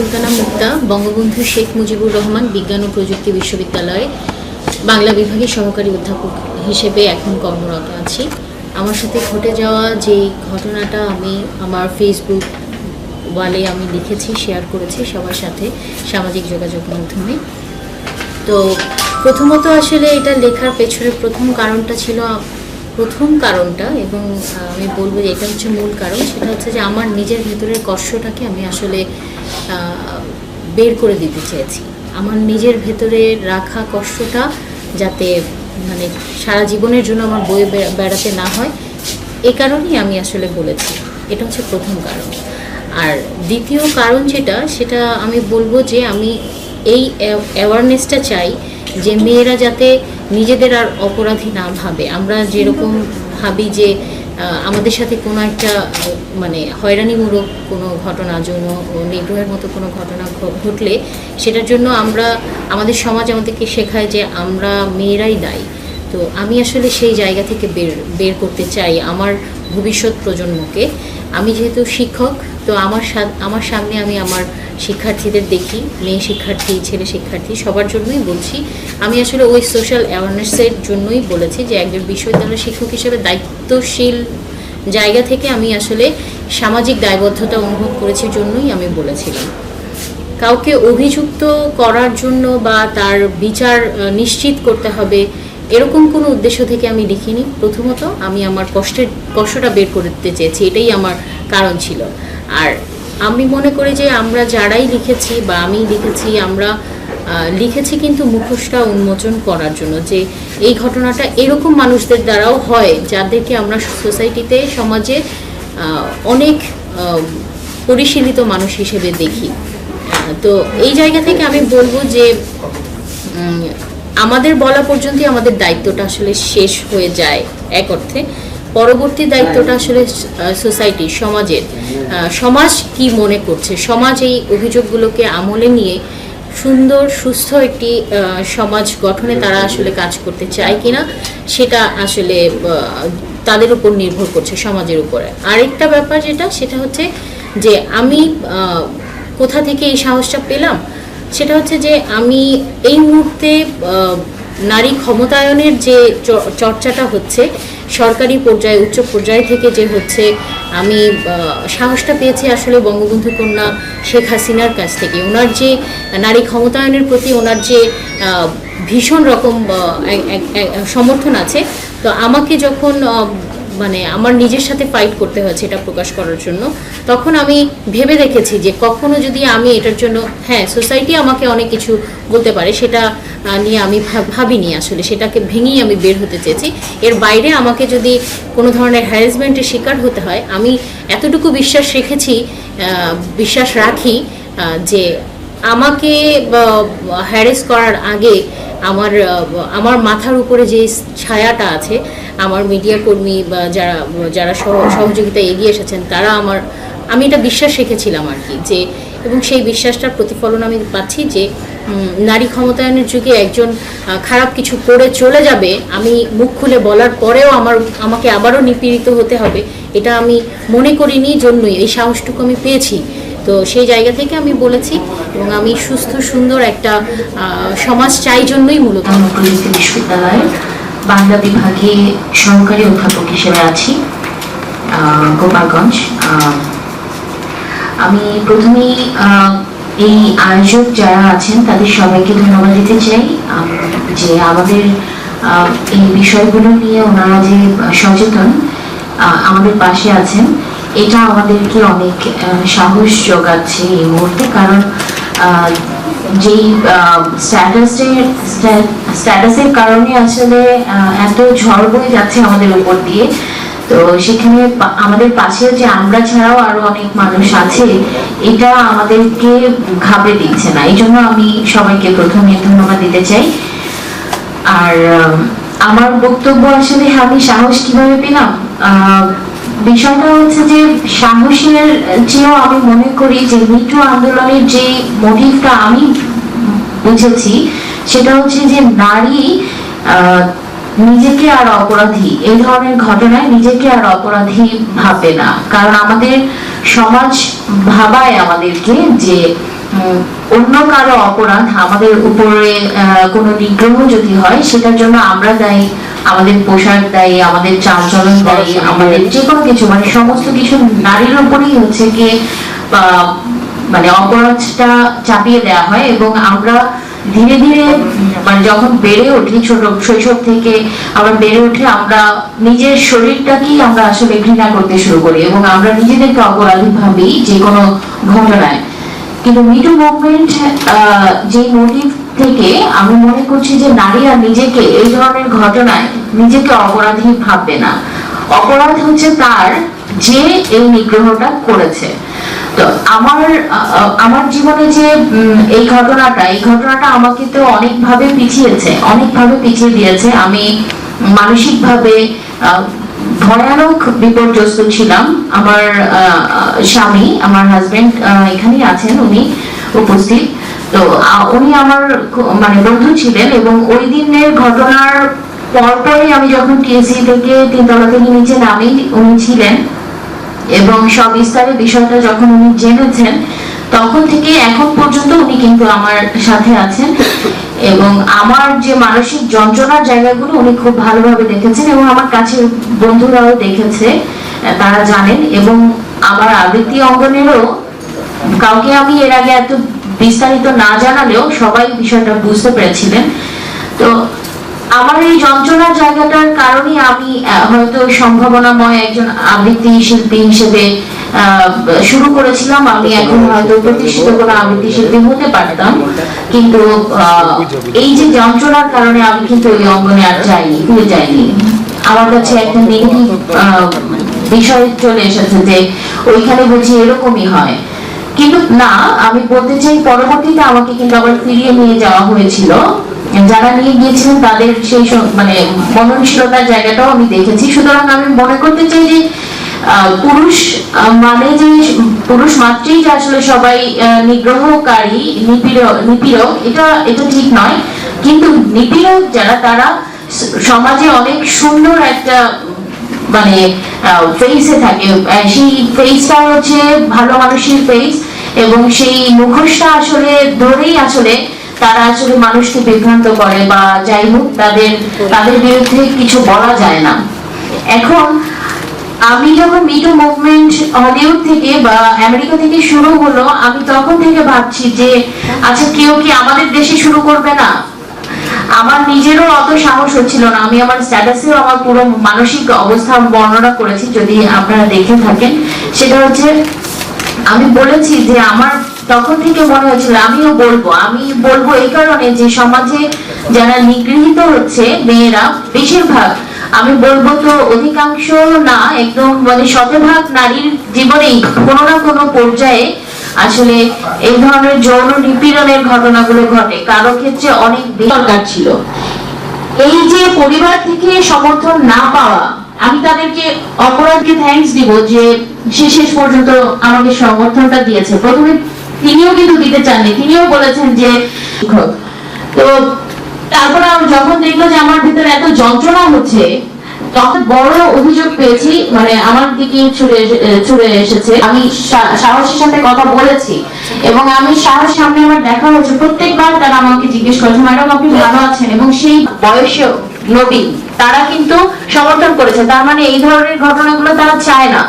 সুলতানা মুক্তা, বঙ্গবন্ধু শেখ মুজিবুর রহমান, বিজ্ঞান ও প্রযুক্তি বিশ্ববিদ্যালয়ে বাংলা বিভাগের সহকারী অধ্যাপক হিসেবে এখন কর্মরত আছি। আমার সাথে ঘটে যাওয়া যে ঘটনাটা আমি আমার ফেসবুক ওয়ালে আমি লিখেছি শেয়ার করেছি সবার সাথে সামাজিক যোগাযোগ মাধ্যমে। তো প্রথমত আসলে এটা লেখার পেছনে প্রথম কারণটা ছিল প্রথম কারণটা এবং আমি বলব যে এটা হচ্ছে মূল কারণ, সেটা হচ্ছে যে আমার নিজের ভেতরের কষ্টটাকে আমি আসলে বের করে দিতে চেয়েছি। আমার নিজের ভেতরে রাখা কষ্টটা যাতে মানে সারা জীবনের জন্য আমার বয়ে বে- বেড়াতে না হয়, এ কারণেই আমি আসলে বলেছি। এটা হচ্ছে প্রথম কারণ। আর দ্বিতীয় কারণ যেটা, সেটা আমি বলব যে আমি এই অ্যাওয়ারনেসটা চাই যে মেয়েরা যাতে নিজেদের আর অপরাধী না ভাবে। আমরা যেরকম ভাবি যে আমাদের সাথে কোনো একটা মানে হয়রানিমূলক কোনো ঘটনা, যৌন নিগ্রহের মতো কোনো ঘটনা ঘটলে সেটার জন্য আমরা, আমাদের সমাজ আমাদেরকে শেখায় যে আমরা মেয়েরাই দায়ী। তো আমি আসলে সেই জায়গা থেকে বের বের করতে চাই আমার ভবিষ্যৎ প্রজন্মকে। আমি যেহেতু শিক্ষক তো আমার আমার সামনে আমি আমার শিক্ষার্থীদের দেখি, মেয়ে শিক্ষার্থী, ছেলে শিক্ষার্থী, সবার জন্যই বলছি। আমি আসলে ওই সোশ্যাল অ্যাওয়ারনেসের জন্যই বলেছি যে একজন বিশ্ববিদ্যালয়ের শিক্ষক হিসেবে দায়িত্বশীল জায়গা থেকে আমি আসলে সামাজিক দায়বদ্ধতা অনুভব করেছি জন্যই আমি বলেছিলাম। কাউকে অভিযুক্ত করার জন্য বা তার বিচার নিশ্চিত করতে হবে, এরকম কোনো উদ্দেশ্য থেকে আমি লিখিনি প্রথমত আমি আমার কষ্টের, কষ্টটা বের করতে চেয়েছি, এটাই আমার কারণ ছিল। আর আমি মনে করি যে আমরা যারাই লিখেছি বা আমি লিখেছি, আমরা লিখেছি কিন্তু মুখোশটা উন্মোচন করার জন্য যে এই ঘটনাটা এরকম মানুষদের দ্বারাও হয় যাদেরকে আমরা সোসাইটিতে, সমাজে অনেক পরিশীলিত মানুষ হিসেবে দেখি। তো এই জায়গা থেকে আমি বলব যে আমাদের বলা পর্যন্তই আমাদের দায়িত্বটা আসলে শেষ হয়ে যায় এক অর্থে। পরবর্তী দায়িত্বটা আসলে সোসাইটি সমাজের। সমাজ কি মনে করছে? সমাজ এই অভিযোগগুলোকে আমলে নিয়ে সুন্দর, সুস্থ একটি সমাজ গঠনে তারা আসলে কাজ করতে চায় কিনা, সেটা আসলে তাদের উপর নির্ভর করছে সমাজের উপরে। আরেকটা ব্যাপার যেটা, সেটা হচ্ছে যে আমি কোথা থেকে এই সাহসটা পেলাম? সেটা হচ্ছে যে আমি এই মুহূর্তে নারী ক্ষমতায়নের যে চর্চাটা হচ্ছে সরকারি পর্যায়ে, উচ্চ পর্যায় থেকে যে হচ্ছে আমি সাহসটা পেয়েছি আসলে বঙ্গবন্ধু কন্যা শেখ হাসিনার কাছ থেকে। ওনার যে নারী ক্ষমতায়নের প্রতি ওনার যে ভীষণ রকম সমর্থন আছে। তো আমাকে যখন মানে আমার নিজের সাথে ফাইট করতে হয়েছে এটা প্রকাশ করার জন্য। তখন আমি ভেবে দেখেছি যে কখনো যদি আমি এটার জন্য হ্যাঁ সোসাইটি আমাকে অনেক কিছু বলতে পারে, সেটা নিয়ে আমি ভাব- ভাবিনি আসলে, সেটাকে ভেঙেই আমি বের হতে চেয়েছি। এর বাইরে আমাকে যদি কোনো ধরনের হ্যারাসমেন্টের শিকার হতে হয়, আমি এতটুকু বিশ্বাস রেখেছি বিশ্বাস রাখি যে আমাকে হ্যারেস করার আগে আমার আমার মাথার উপরে যে ছায়াটা আছে, আমার মিডিয়া কর্মী বা যারা যারা সহ- সহযোগিতায় এগিয়ে এসেছেন, তারা আমার, আমি এটা বিশ্বাস রেখেছিলাম আর কি, যে, এবং সেই বিশ্বাসটার প্রতিফলন আমি পাচ্ছি যে নারী ক্ষমতায়নের যুগে একজন খারাপ কিছু করে চলে যাবে, আমি মুখ খুলে বলার পরেও আমার, আমাকে আবারও নিপীড়িত হতে হবে, এটা আমি মনে করিনি, জন্যই এই সাহসটুকু আমি পেয়েছি। তো সেই জায়গা থেকে আমি বলেছি এবং আমি সুস্থ, সুন্দর একটা সমাজ চাই জন্যই মূলত। বিশ্ববিদ্যালয়ের বাংলা বিভাগে সহকারী অধ্যাপক হিসেবে আছি গোপালগঞ্জ। আমি প্রথমেই এই আয়োজক যারা আছেন, তাদের সবাইকে ধন্যবাদ দিতে চাই। যে আমাদের এই বিষয়গুলো নিয়ে ওনারা যে সচেতন আমাদের পাশে আছেন এটা আমাদেরকে অনেক সাহস যোগাচ্ছে এই মুহূর্তে, কারণ যেই স্ট্যাটাসের স্ট্যাটাসের কারণে আসলে এত ঝড় বয়ে যাচ্ছে আমাদের উপর দিয়ে। তো সেখানে আমাদের পাশে যে আমরা ছাড়াও আরও অনেক মানুষ আছে, এটা আমাদেরকে ঘাবড়ে দিচ্ছে না। এই জন্য আমি সবাইকে প্রথমে ধন্যবাদ দিতে চাই। আর আমার বক্তব্য আসলে আমি সাহস কীভাবে পেলাম? বিষয়টা হচ্ছে যে সাহসের চেয়েও আমি মনে করি যে মিটু আন্দোলনের যে মোটিভটা আমি বুঝেছি, সেটা হচ্ছে যে নারী নিজেকে আর অপরাধী, এই ধরনের ঘটনায় নিজেকে আর অপরাধী ভাবে না। কারণ আমাদের সমাজ ভাবায় আমাদেরকে যে অন্য কারও অপরাধ আমাদের উপরে কোনো নিগ্রহ যদি হয় সেটার জন্য আমরা দায়ী আমাদের পোশাক দায়ী আমাদের চালচলন দায়ী আমাদের যে কোনো কিছু মানে সমস্ত কিছু নারীর উপরেই হচ্ছে আহ, মানে অপরাধটা চাপিয়ে দেওয়া হয় এবং আমরা ধীরে ধীরে মানে যখন বেড়ে উঠি ছোট শৈশব থেকে আমরা বেড়ে উঠে আমরা নিজের শরীরটাকেই আমরা আসলে ঘৃণা করতে শুরু করি এবং আমরা নিজেদেরকে অপরাধী ভাবি যে কোনো ঘটনায়। কিন্তু মিটু মুভমেন্ট যে মোটিভ থেকে আমি মনে করছি যে নারীরা নিজেকে এই ধরনের ঘটনায় নিজেকে অপরাধী ভাববে না। অপরাধ হচ্ছে তার যে এই নিগ্রহটা করেছে। তো আমার আমার জীবনে যে এই ঘটনাটা এই ঘটনাটা আমাকে তো অনেকভাবে পিছিয়েছে, অনেকভাবে পিছিয়ে দিয়েছে। আমি মানসিকভাবে ভয়ানক বিপর্যস্ত ছিলাম। আমার স্বামী, আমার হাজবেন্ড এখানেই আছেন, উনি উপস্থিত। তো উনি আমার মানে বন্ধু ছিলেন এবং ওই দিনের ঘটনার পরপরই আমি যখন টিএসসি থেকে তিনতলা থেকে নিচে নামি, উনি ছিলেন। এবং সব সবিস্তারে বিষয়টা যখন উনি জেনেছেন তখন থেকে এখন পর্যন্ত উনি কিন্তু আমার সাথে আছেন। এবং আমার যে মানসিক যন্ত্রণার জায়গাগুলো উনি খুব ভালোভাবে দেখেছেন এবং আমার কাছে বন্ধুরাও দেখেছে, তারা জানেন। এবং আমার আবৃত্তি অঙ্গনেরও কাউকে আমি এর আগে এত বিস্তারিত না জানালেও সবাই বিষয়টা বুঝতে পেরেছিলেন। তো আমার এই যন্ত্রণার জায়গাটার কারণে আমি হয়তো সম্ভাবনাময় একজন আবৃত্তি শিল্পী হিসেবে শুরু করেছিলাম। আমি এখন হয়তো প্রতিষ্ঠিত কোনো আবৃত্তি শিল্পী হতে পারতাম। কিন্তু এই যে যন্ত্রণার কারণে আমি কিন্তু ওই অঙ্গনে আর যাইনি ফিরে যাইনি। আমার কাছে একটা নেগেটিভ বিষয় চলে এসেছে যে, ওইখানে বুঝি এরকমই হয়। কিন্তু না, আমি বলতে চাই পরবর্তীতে আমাকে কিন্তু আবার ফিরিয়ে নিয়ে যাওয়া হয়েছিল। যারা নিয়ে গিয়েছিলেন তাদের সেই মানে মননশীলতার জায়গাটাও আমি দেখেছি। সুতরাং আমি মনে করতে চাই যে পুরুষ মানে যে পুরুষ মাত্রেই যে আসলে সবাই নিগ্রহকারী নিপীড়ক নিপীড়ক, এটা এটা ঠিক নয়। কিন্তু নিপীড়ক যারা, তারা সমাজে অনেক সুন্দর একটা মানে ফেসে থাকে। সেই ফেসটা হচ্ছে ভালো মানুষের ফেস এবং সেই মুখোশটা আসলে ধরেই আসলে তারা আসলে মানুষকে বিভ্রান্ত করে বা যাই হোক, তাদের তাদের বিরুদ্ধে কিছু বলা যায় না। এখন আমি যখন মিটু মুভমেন্ট হলিউড থেকে বা আমেরিকা থেকে শুরু হলো, আমি তখন থেকে ভাবছি যে আচ্ছা কেউ কি আমাদের দেশে শুরু করবে না? আমার নিজেরও অত সাহস হচ্ছিল না। আমি আমার স্ট্যাটাসেও আমার পুরো মানসিক অবস্থা বর্ণনা করেছি, যদি আপনারা দেখে থাকেন। সেটা হচ্ছে আমি বলেছি যে আমার তখন থেকে মনে হয়েছিল, আমিও বলব, আমি বলব এই কারণে যে সমাজে যারা নিগৃহীত হচ্ছে মেয়েরা, বেশিরভাগ, আমি বলব তো অধিকাংশ না, একদম মানে শতভাগ নারীর জীবনেই কোনো না কোনো পর্যায়ে আসলে এই ধরনের যৌন নিপীড়নের ঘটনাগুলো ঘটে। কারও ক্ষেত্রে অনেক দরকার ছিল। এই যে পরিবার থেকে সমর্থন না পাওয়া আমি তাদেরকে অপরাধকে থ্যাঙ্কস দিব যে সে শেষ পর্যন্ত আমাকে সমর্থনটা দিয়েছে। প্রথমে তিনিও কিন্তু দিতে চাননি, তিনিও বলেছেন যে। তো তারপরে যখন দেখল যে আমার ভিতরে এত যন্ত্রণা হচ্ছে, তখন বড় অভিযোগ পেয়েছি মানে আমার দিকে ছুড়ে ছুড়ে এসেছে। আমি সাহসের সাথে কথা বলেছি এবং আমি সাহস সামনে আমার দেখা হয়েছে। প্রত্যেকবার তারা আমাকে জিজ্ঞেস করেছে, ম্যাডাম, আপনি ভালো আছেন? এবং সেই বয়সেও নবীন তারা কিন্তু সমর্থন করেছে। তার মানে এই ধরনের ঘটনাগুলো তারা চায় না।